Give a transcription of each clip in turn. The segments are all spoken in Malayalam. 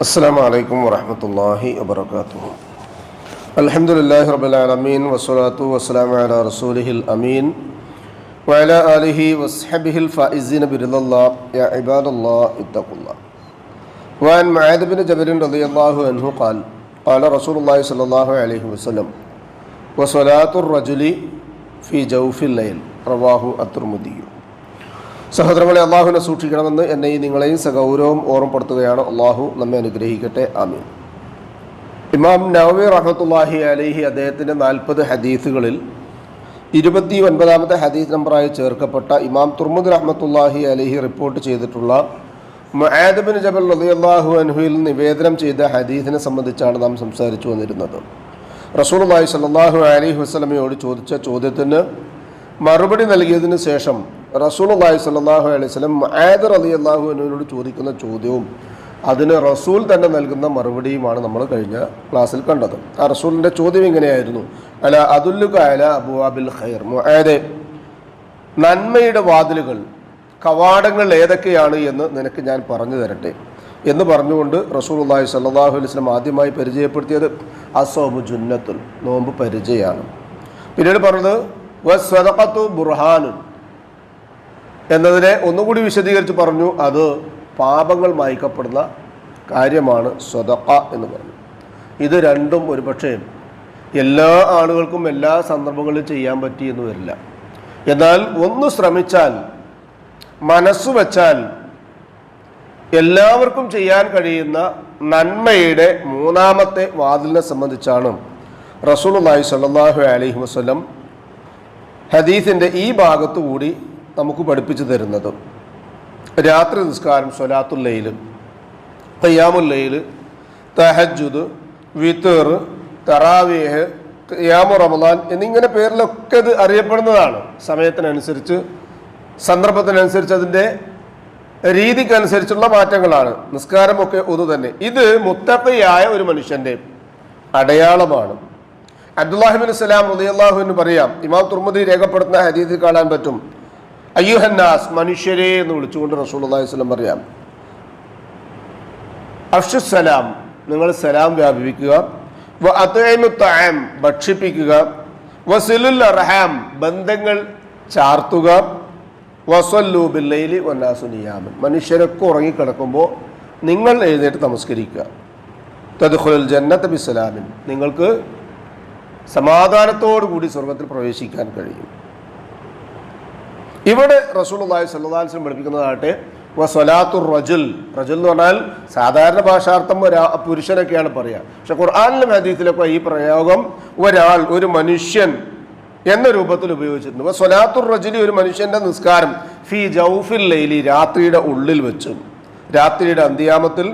السلام عليكم ورحمة الله وبركاته الحمد لله رب العالمين والصلاة والسلام على رسوله الأمين وعلى آله وصحبه الفائزين برضا الله يا عباد الله اتقوا الله وعن معاذ بن جبل رضي الله عنه قال قال رسول الله صلى الله عليه وسلم وصلاة الرجل في جوف الليل رواه الترمذي സഹോദരങ്ങളെ അള്ളാഹുവിനെ സൂക്ഷിക്കണമെന്ന് എന്നെയും നിങ്ങളെയും സഗൗരവം ഓർമ്മപ്പെടുത്തുകയാണ്. അള്ളാഹു നമ്മെ അനുഗ്രഹിക്കട്ടെ. ആമീൻ. ഇമാം നവവി റഹത്തുല്ലാഹി അലൈഹി അദ്ദേഹത്തിന്റെ നാൽപ്പത് ഹദീസുകളിൽ ഇരുപത്തി ഒൻപതാമത്തെ ഹദീസ് നമ്പറായി ചേർക്കപ്പെട്ട ഇമാം തുർമുദ് റഹമത്തുല്ലാഹി അലൈഹി റിപ്പോർട്ട് ചെയ്തിട്ടുള്ള മുഹാദബിൻ ബിൻ ജബൽ റളിയല്ലാഹു അൻഹുവിൽ നിവേദനം ചെയ്ത ഹദീസിനെ സംബന്ധിച്ചാണ് നാം സംസാരിച്ചു വന്നിരുന്നത്. റസൂലുള്ളാഹി സ്വല്ലല്ലാഹു അലൈഹി വസല്ലമയോട് ചോദിച്ച ചോദ്യത്തിന് മറുപടി നൽകിയതിന് ശേഷം റസൂലുള്ളാഹി സ്വല്ലല്ലാഹു അലൈഹി വസല്ലം അലി റളിയല്ലാഹു അൻഹുവിനോട് ചോദിക്കുന്ന ചോദ്യവും അതിന് റസൂൽ തന്നെ നൽകുന്ന മറുപടിയുമാണ് നമ്മൾ കഴിഞ്ഞ ക്ലാസ്സിൽ കണ്ടത്. ആ റസൂലിന്റെ ചോദ്യം ഇങ്ങനെയായിരുന്നു. അല അതുല്ലുക അല അബുവാബിൽ ഖൈർ. മുആദെ നന്മയുടെ വാതിലുകൾ കവാടങ്ങൾ ഏതൊക്കെയാണ് എന്ന് നിനക്ക് ഞാൻ പറഞ്ഞു തരട്ടെ എന്ന് പറഞ്ഞുകൊണ്ട് റസൂലുള്ളാഹി സ്വല്ലല്ലാഹു അലൈഹി വസല്ലം ആദ്യമായി പരിചയപ്പെടുത്തിയത് അസോബ് ജുന്നത്തുൽ നോമ്പ് പരിചയമാണ് പിന്നീട് പറഞ്ഞത് വസ്വദഖത്തു ബുർഹാനുൻ. എന്നതിനെ ഒന്നുകൂടി വിശദീകരിച്ച് പറഞ്ഞു അത് പാപങ്ങൾ മായ്ക്കപ്പെടുന്ന കാര്യമാണ് സ്വതക്ക എന്ന് പറഞ്ഞു. ഇത് രണ്ടും ഒരുപക്ഷെ എല്ലാ ആളുകൾക്കും എല്ലാ സന്ദർഭങ്ങളിലും ചെയ്യാൻ പറ്റി എന്ന് വരില്ല. എന്നാൽ ഒന്ന് ശ്രമിച്ചാൽ മനസ്സ് വച്ചാൽ എല്ലാവർക്കും ചെയ്യാൻ കഴിയുന്ന നന്മയുടെ മൂന്നാമത്തെ വാതിലിനെ സംബന്ധിച്ചാണ് റസൂലുള്ളാഹി സ്വല്ലല്ലാഹു അലഹി വസ്ലം ഹദീസിന്റെ ഈ ഭാഗത്തു കൂടി നമുക്ക് പഠിപ്പിച്ചു തരുന്നത്. രാത്രി നിസ്കാരം സൊലാത്തുല്ലയിൽ തയ്യാമുല്ലയിൽ തഹജുദ് വിത്തർ തറാവേഹ് യാമു റമദാൻ എന്നിങ്ങനെ പേരിലൊക്കെ ഇത് അറിയപ്പെടുന്നതാണ്. സമയത്തിനനുസരിച്ച് സന്ദർഭത്തിനനുസരിച്ച് അതിന്റെ രീതിക്കനുസരിച്ചുള്ള മാറ്റങ്ങളാണ്. നിസ്കാരമൊക്കെ ഒന്നു തന്നെ ഇത് മുത്തക്കയായ ഒരു മനുഷ്യന്റെ അടയാളമാണ്. അബ്ദുല്ലാഹിബിൻ സലാം എന്ന് പറയാം ഇമാം തുർമുദി രേഖപ്പെടുത്തുന്ന ഹരീതി കാണാൻ പറ്റും. അയ്യുഹന്നാസ് മനുഷ്യരെ എന്ന് വിളിച്ചുകൊണ്ട് അള്ളാഹി സ്വലം പറയാം. അഫ്ഷുസലാം നിങ്ങൾ സലാം വ്യാപിപ്പിക്കുക. ഭക്ഷിപ്പിക്കുക. വസിലുൽ അർഹാം ബന്ധങ്ങൾ ചാർത്തുക. വസല്ലു ബില്ലയിലി വന്നാസു നിയാമൻ. മനുഷ്യരൊക്കെ ഉറങ്ങിക്കിടക്കുമ്പോൾ നിങ്ങൾ എഴുന്നേറ്റ് നമസ്കരിക്കുക. തദ്ഖുലുൽ ജന്നത്ത് ബിസ്സലാമിൻ നിങ്ങൾക്ക് സമാധാനത്തോടു കൂടി സ്വർഗത്തിൽ പ്രവേശിക്കാൻ കഴിയും. ഇവിടെ റസൂലുള്ളാഹി സ്വല്ലല്ലാഹി അലൈഹി വസല്ലം പഠിപ്പിക്കുന്നതാകട്ടെ വസലാത്തുർ റജുൽ. റജുൽ എന്ന് പറഞ്ഞാൽ സാധാരണ ഭാഷാർത്ഥം ഒരാ പുരുഷനൊക്കെയാണ് പറയുക. പക്ഷെ ഖുർആാനിലും ഹദീസിലൊക്കെ ഈ പ്രയോഗം ഒരാൾ ഒരു മനുഷ്യൻ എന്ന രൂപത്തിൽ ഉപയോഗിച്ചിട്ടുണ്ട്. സ്വലാത്തുർ റജുലി ഒരു മനുഷ്യന്റെ നിസ്കാരം ഫി ജൗഫിൽ ലൈലി രാത്രിയുടെ ഉള്ളിൽ വെച്ചും. രാത്രിയുടെ അന്ത്യാമത്തിൽ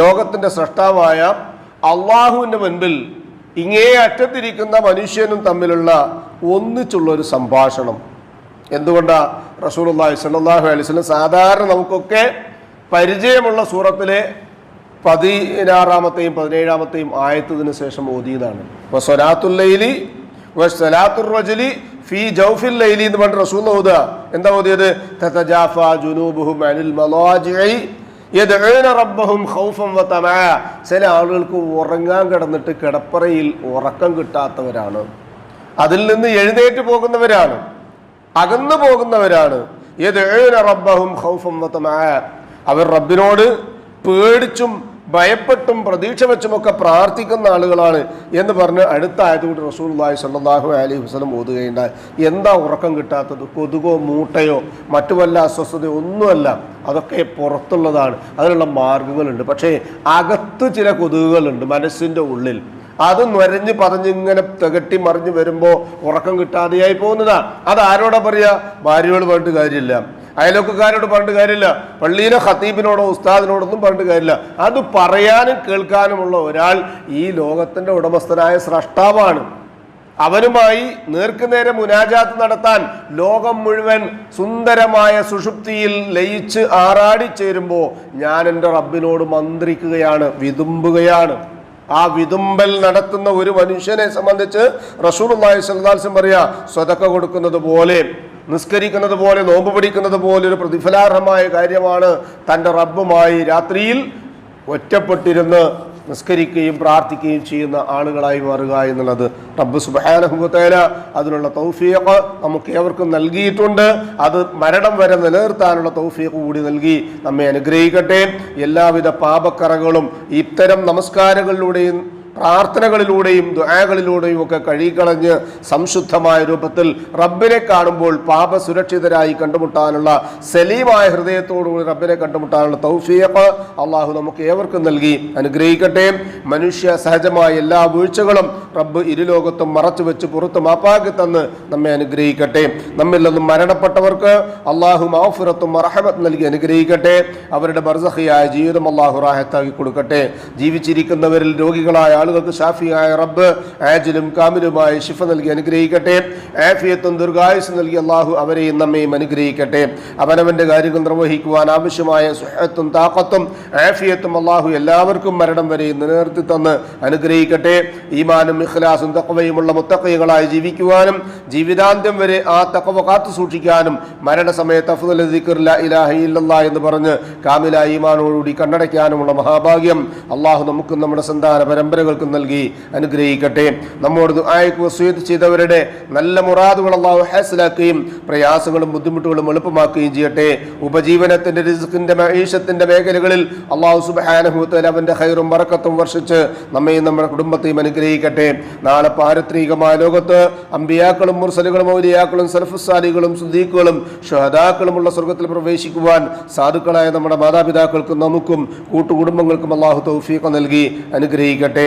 ലോകത്തിന്റെ സൃഷ്ടാവായ അള്ളാഹുവിന്റെ മുൻപിൽ ഇങ്ങേ അറ്റത്തിരിക്കുന്ന മനുഷ്യനും തമ്മിലുള്ള ഒന്നിച്ചുള്ള ഒരു സംഭാഷണം. എന്തുകൊണ്ടാ റസൂലുള്ളാഹി സ്വല്ലല്ലാഹു അലൈഹി വസല്ലം സാധാരണ നമുക്കൊക്കെ പരിചയമുള്ള സൂറത്തിലെ പതിനാറാമത്തെയും പതിനേഴാമത്തെയും ആയത്തതിനു ശേഷം ഓതിയതാണ്. അപ്പോൾ സ്വലാത്തുല്ലൈലി വസ്സലാത്തുർ റജലി ഫീ ജൗഫിൽ ലൈലി എന്ന് പറഞ്ഞ റസൂൽ ഓതുക. എന്താ ഓതിയത്? തതജാഫ ജുനൂബുഹും അനിൽ മലാജിഇ യദ്ഊന റബ്ബഹും ഖൗഫൻ വതമഅ ചില ആളുകൾക്ക് ഉറങ്ങാൻ കിടന്നിട്ട് കിടപ്പറയിൽ ഉറക്കം കിട്ടാത്തവരാണ്. അതിൽ നിന്ന് എഴുന്നേറ്റ് പോകുന്നവരാണ്. അകന്നു പോകുന്നവരാണ്. റബ്ബഹും ഖൗഫും അവർ റബ്ബിനോട് പേടിച്ചും ഭയപ്പെട്ടും പ്രതീക്ഷ വെച്ചുമൊക്കെ പ്രാർത്ഥിക്കുന്ന ആളുകളാണ് എന്ന് പറഞ്ഞ് അടുത്ത ആയതുകൊണ്ട് റസൂൽല്ലാഹി സ്വല്ലല്ലാഹു അലൈഹി വസല്ലം ഓതുകയുണ്ടായി. എന്താ ഉറക്കം കിട്ടാത്തത്? കൊതുകോ മൂട്ടയോ മറ്റു വല്ല അസ്വസ്ഥതയോ ഒന്നുമല്ല. അതൊക്കെ പുറത്തുള്ളതാണ്. അതിനുള്ള മാർഗങ്ങളുണ്ട് പക്ഷേ അകത്ത് ചില കൊതുകുകളുണ്ട് മനസ്സിന്റെ ഉള്ളിൽ. അത് നൊരഞ്ഞ് പറഞ്ഞിങ്ങനെ തികട്ടി മറിഞ്ഞ് വരുമ്പോൾ ഉറക്കം കിട്ടാതെയായി പോകുന്നതാ. അത് ആരോടാ പറയാ? ഭാര്യയോട് പറഞ്ഞിട്ട് കാര്യമില്ല. അയലോക്കക്കാരോട് പറഞ്ഞിട്ട് കാര്യമില്ല. പള്ളിയിലെ ഖത്തീബിനോടോ ഉസ്താദിനോടൊന്നും പറഞ്ഞിട്ട് കാര്യമില്ല. അത് പറയാനും കേൾക്കാനുമുള്ള ഒരാൾ ഈ ലോകത്തിന്റെ ഉടമസ്ഥനായ സ്രഷ്ടാവാണ്. അവനുമായി നേർക്കുനേരെ മുനാജാത്ത് നടത്താൻ ലോകം മുഴുവൻ സുന്ദരമായ സുഷുപ്തിയിൽ ലയിച്ച് ആറാടിച്ചേരുമ്പോൾ ഞാൻ എന്റെ റബ്ബിനോട് മന്ത്രിക്കുകയാണ് വിതുമ്പുകയാണ്. ആ വിതുമ്പൽ നടത്തുന്ന ഒരു മനുഷ്യനെ സംബന്ധിച്ച് സ്വല്ലല്ലാഹു അലൈഹി വസല്ലം പറയാ സ്വതക്ക കൊടുക്കുന്നത് പോലെ നിസ്കരിക്കുന്നത് പോലെ നോമ്പ് പിടിക്കുന്നത് പോലെ ഒരു പ്രതിഫലാർഹമായ കാര്യമാണ് തന്റെ റബ്ബുമായി രാത്രിയിൽ ഒറ്റപ്പെട്ടിരുന്ന് നിസ്കരിക്കുകയും പ്രാർത്ഥിക്കുകയും ചെയ്യുന്ന ആളുകളായി മാറുക എന്നുള്ളത് റബ്ബ് സുബാനഹുബത്തേല അതിനുള്ള തൗഫീഖ് നമുക്ക് ഏവർക്കും നൽകിയിട്ടുണ്ട്. അത് മരണം വരെ നിലനിർത്താനുള്ള തൗഫീഖ് കൂടി നൽകി നമ്മെ അനുഗ്രഹിക്കട്ടെ. എല്ലാവിധ പാപക്കറകളും ഇത്തരം നമസ്കാരങ്ങളിലൂടെയും പ്രാർത്ഥനകളിലൂടെയും ദുആകളിലൂടെയും ഒക്കെ കഴുകിക്കളഞ്ഞ് സംശുദ്ധമായ രൂപത്തിൽ റബ്ബിനെ കാണുമ്പോൾ പാപ സുരക്ഷിതരായി കണ്ടുമുട്ടാനുള്ള സലീമായ ഹൃദയത്തോടുകൂടി റബ്ബിനെ കണ്ടുമുട്ടാനുള്ള തൗഫീഖ് അള്ളാഹു നമുക്ക് ഏവർക്കും നൽകി. അനുഗ്രഹിക്കട്ടെ. മനുഷ്യ സഹജമായ എല്ലാ വീഴ്ചകളും റബ്ബ് ഇരുലോകത്തും മറച്ചു വെച്ച് പുറത്ത് മാപ്പാക്കി തന്ന് നമ്മെ അനുഗ്രഹിക്കട്ടെ. നമ്മിൽ നിന്നും മരണപ്പെട്ടവർക്ക് അള്ളാഹു മാഫുറത്തും മറഹമത്ത് നൽകി അനുഗ്രഹിക്കട്ടെ. അവരുടെ ബർസഹിയായ ജീവിതം അള്ളാഹു റാഹത്താക്കി കൊടുക്കട്ടെ. ജീവിച്ചിരിക്കുന്നവരിൽ രോഗികളായ ആളുകൾക്ക് ഷാഫിയായ റബ്ബ് ആജിലും കാമിലുമായി ശിഫ നൽകി അനുഗ്രഹിക്കട്ടെ. ആഫിയത്തും ദീർഘായുസ് നൽകി അള്ളാഹു അവരെയും നമ്മയും അനുഗ്രഹിക്കട്ടെ. അവനവന്റെ കാര്യങ്ങൾ നിർവഹിക്കുവാൻ ആവശ്യമായ സുഹത്തും താക്കത്തും ആഫിയത്തും അള്ളാഹു എല്ലാവർക്കും മരണം വരെയും നിലനിർത്തി തന്ന് അനുഗ്രഹിക്കട്ടെ. ഈമാനും ഇഖ്ലാസും തക്കവയുമുള്ള മുത്തക്കൈകളായി ജീവിക്കുവാനും ജീവിതാന്ത്യം വരെ ആ തക്കവ കാത്തു സൂക്ഷിക്കാനും മരണസമയത്ത് അഫ്ദൽ ദിക്ർ ലാ ഇലാഹ എന്ന് പറഞ്ഞ് കാമില ഈമാനോടുകൂടി കണ്ണടയ്ക്കാനുമുള്ള മഹാഭാഗ്യം അള്ളാഹു നമുക്കും നമ്മുടെ സന്താന പരമ്പരകൾക്കും നൽകി അനുഗ്രഹിക്കട്ടെ. നമ്മോട് ദുആയ്ക്ക് വസീത് ചെയ്തവരുടെ നല്ല മുറാദുകൾ അള്ളാഹു ഹാസിലാക്കുകയും പ്രയാസങ്ങളും ബുദ്ധിമുട്ടുകളും എളുപ്പമാക്കുകയും ചെയ്യട്ടെ. ഉപജീവനത്തിന്റെ റിസ്കിന്റെ മഹീഷത്തിന്റെ മേഖലകളിൽ അള്ളാഹു സുബാനഹുത്തൽ അവന്റെ ഹൈറും വറക്കത്തും വർഷിച്ച് നമ്മയും നമ്മുടെ കുടുംബത്തെയും അനുഗ്രഹിക്കട്ടെ. നാളെ പാരത്രികമായ ലോകത്ത് അമ്പിയാക്കളും മുർസലുകളും ഔലിയാക്കളും സൽഫുസാലികളും സുദീഖുകളും ഷഹദാക്കളുമുള്ള സ്വർഗത്തിൽ പ്രവേശിക്കുവാൻ സാധുക്കളായ നമ്മുടെ മാതാപിതാക്കൾക്കും നമുക്കും കൂട്ടുകുടുംബങ്ങൾക്കും അള്ളാഹു തൗഫീഖ് നൽകി അനുഗ്രഹിക്കട്ടെ.